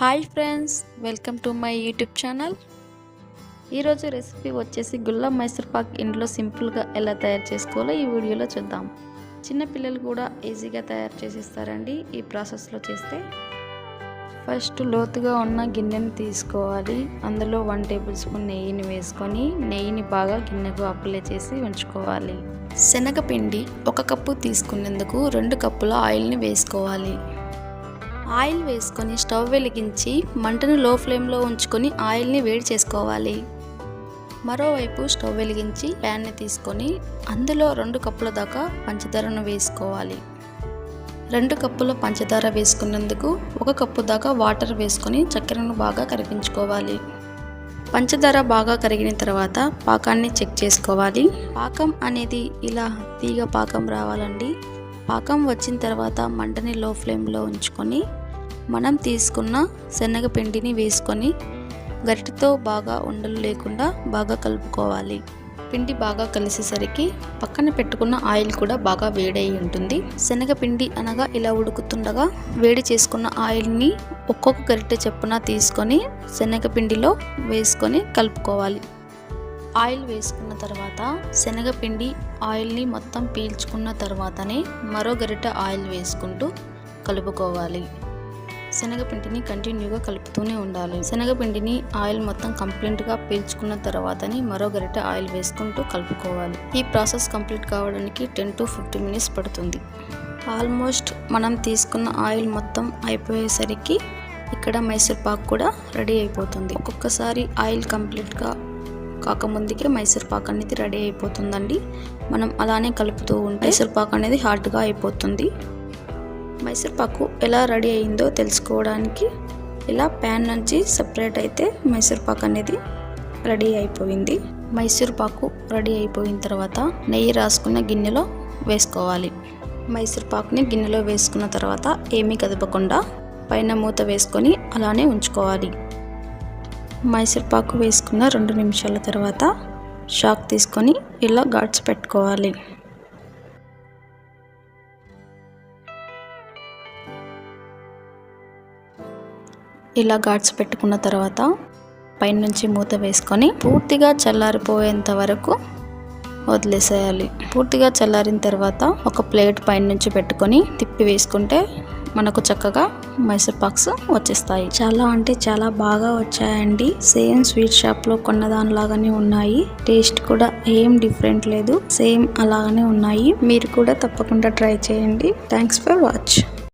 Hi friends welcome to my YouTube channel. ఈరోజు recipe వచ్చేసి గుల్లా మైసూర్ పాక్ ఇంట్లో సింపుల్గా ఎలా తయారు చేసుకోవాలో ఈ వీడియోలో చూద్దాం. చిన్నపిల్లలు కూడా ఈజీగా తయారు చేసేస్తారండి ఈ ప్రాసెస్లో చేస్తే. ఫస్ట్ లోతుగా ఉన్న గిన్నెని తీసుకోవాలి. అందులో వన్ టేబుల్ స్పూన్ నెయ్యిని వేసుకొని నెయ్యిని బాగా గిన్నెకు అప్లై చేసి ఉంచుకోవాలి. శనగపిండి ఒక కప్పు తీసుకునేందుకు రెండు కప్పుల ఆయిల్ని వేసుకోవాలి. ఆయిల్ వేసుకొని స్టవ్ వెలిగించి మంటను లో ఫ్లేమ్లో ఉంచుకొని ఆయిల్ని వేడి చేసుకోవాలి. మరోవైపు స్టవ్ వెలిగించి ప్యాన్ని తీసుకొని అందులో రెండు కప్పుల దాకా పంచదారను వేసుకోవాలి. రెండు కప్పుల పంచదార వేసుకున్నందుకు ఒక కప్పు దాకా వాటర్ వేసుకొని చక్కెరను బాగా కరిగించుకోవాలి. పంచదార బాగా కరిగిన తర్వాత పాకాన్ని చెక్ చేసుకోవాలి. పాకం అనేది ఇలా తీగ పాకం రావాలండి. పాకం వచ్చిన తర్వాత మంటని లో ఫ్లేమ్లో ఉంచుకొని మనం తీసుకున్న శనగపిండిని వేసుకొని గరిటతో బాగా ఉండలు లేకుండా బాగా కలుపుకోవాలి. పిండి బాగా కలిసేసరికి పక్కన పెట్టుకున్న ఆయిల్ కూడా బాగా వేడయి ఉంటుంది. శనగపిండి అనగా ఇలా ఉడుకుతుండగా వేడి చేసుకున్న ఆయిల్ని ఒక్కొక్క గరిటె చెప్పున తీసుకొని శనగపిండిలో వేసుకొని కలుపుకోవాలి. ఆయిల్ వేసుకున్న తర్వాత శనగపిండి ఆయిల్ని మొత్తం పీల్చుకున్న తర్వాతనే మరో గరిట ఆయిల్ వేసుకుంటూ కలుపుకోవాలి. శనగపిండిని కంటిన్యూగా కలుపుతూనే ఉండాలి. శనగపిండిని ఆయిల్ మొత్తం కంప్లీట్గా పీల్చుకున్న తర్వాతని మరో గరిట ఆయిల్ వేసుకుంటూ కలుపుకోవాలి. ఈ ప్రాసెస్ కంప్లీట్ కావడానికి టెన్ టు ఫిఫ్టీ మినిట్స్ పడుతుంది. ఆల్మోస్ట్ మనం తీసుకున్న ఆయిల్ మొత్తం అయిపోయేసరికి ఇక్కడ మైసూర్ పాక్ కూడా రెడీ అయిపోతుంది. ఒక్కొక్కసారి ఆయిల్ కంప్లీట్గా కాకముందుకే మైసూర్ పాక్ అనేది రెడీ అయిపోతుందండి. మనం అలానే కలుపుతూ ఉంటే మైసూర్ పాక్ అనేది హాట్గా అయిపోతుంది. మైసూర్ పాకు ఎలా రెడీ అయిందో తెలుసుకోవడానికి ఇలా ప్యాన్ నుంచి సపరేట్ అయితే మైసూర్పాకు అనేది రెడీ అయిపోయింది. మైసూర్ పాకు రెడీ అయిపోయిన తర్వాత నెయ్యి రాసుకున్న గిన్నెలో వేసుకోవాలి. మైసూర్ పాకుని గిన్నెలో వేసుకున్న తర్వాత ఏమీ కదపకుండా పైన మూత వేసుకొని అలానే ఉంచుకోవాలి. మైసూర్ పాకు వేసుకున్న రెండు నిమిషాల తర్వాత షాక్ తీసుకొని ఇలా గాడ్స్ పెట్టుకోవాలి. ఇలా గాడ్స్ పెట్టుకున్న తర్వాత పైనుంచి మూత వేసుకొని పూర్తిగా చల్లారిపోయేంత వరకు వదిలేసేయాలి. పూర్తిగా చల్లారిన తర్వాత ఒక ప్లేట్ పైనుంచి పెట్టుకొని తిప్పి వేసుకుంటే మనకు చక్కగా మైసూర్ పాక్స్ వచ్చేస్తాయి. చాలా అంటే చాలా బాగా వచ్చాయండి. సేమ్ స్వీట్ షాప్లో కొన్న దానిలాగానే ఉన్నాయి. టేస్ట్ కూడా ఏం డిఫరెంట్ లేదు. సేమ్ అలాగనే ఉన్నాయి. మీరు కూడా తప్పకుండా ట్రై చేయండి. Thanks for watch.